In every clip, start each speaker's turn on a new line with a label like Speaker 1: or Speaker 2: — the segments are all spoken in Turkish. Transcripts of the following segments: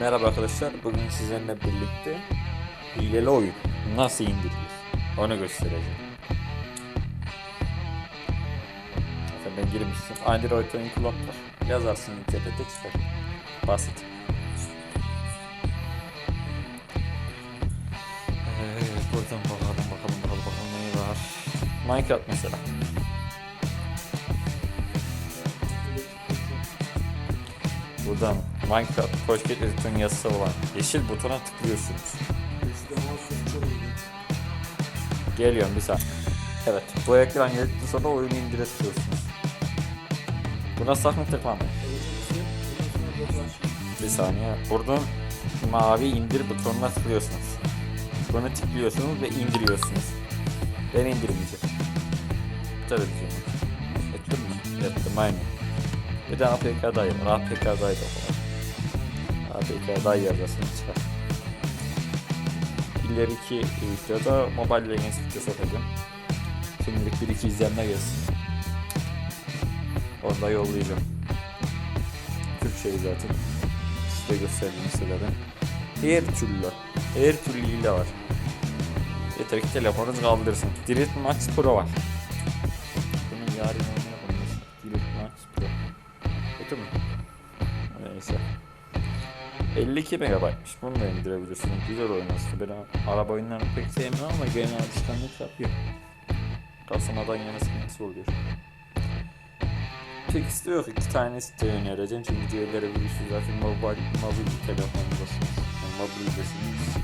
Speaker 1: Merhaba arkadaşlar. Bugün sizlerle birlikte hileli oyun nasıl indirilir onu göstereceğim. Zaten ben girmiştim. Android oyun kullanılır. Yazarsın internete çıkar. Basit. Buradan bakalım bakalım bakalım bakalım ne var. Minecraft mesela. Buradan Minecraft Pocket Edition yazısı olan yeşil butona tıklıyorsunuz. Geliyorum bir saniye. Evet bu ekran geldikten sonra oyunu indiriyorsunuz. Buna sakın tıklamayın. Bir saniye. Buradan mavi indir butonuna tıklıyorsunuz. Bunu tıklıyorsunuz ve indiriyorsunuz. Ben indirmeyeceğim. Televizyon. Ettim mi? Ettim aynen. Bir de APK dayı var. APK dayı da var. APK dayı yazarsınız çıkar. İleriki videoda Mobile Legends videosu atacağım. Şimdilik bir iki izlenme gelsin. Onu da yollayacağım. Türkçeyi zaten. Size gösterdiğim siteden. Her türlü. Her türlü hile var. Yeter ki telefonunuz kaldırsın. Direct Max Pro var. Bunun yarın onu yapalım. Direct Max Pro. Kötü mü? Neyse. 52 megabaytmış. Bunu da indirebilirsiniz. Güzel oyun aslında. Ben araba oyunlarını pek sevmiyorum ama gene alışkanlık yapıyor. Kasamadan yana sıkıntısı oluyor. Tek istiyor iki tane site önereceğim çünkü diğerleri virüsü zaten mobil, mobil telefondasınız. Yani mobildesiniz.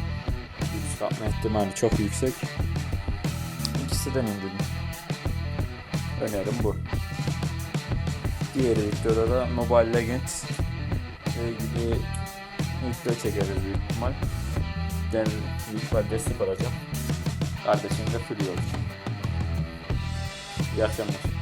Speaker 1: Virüs kapma ihtimali çok yüksek. İkisinden indirdim. Önerim bu. Diğer videoda da Mobile Legends ile ilgili video çekeriz büyük ihtimal. Ben büyük ihtimal destek olacağım. Kardeşim de full olacak. İyi akşamlar.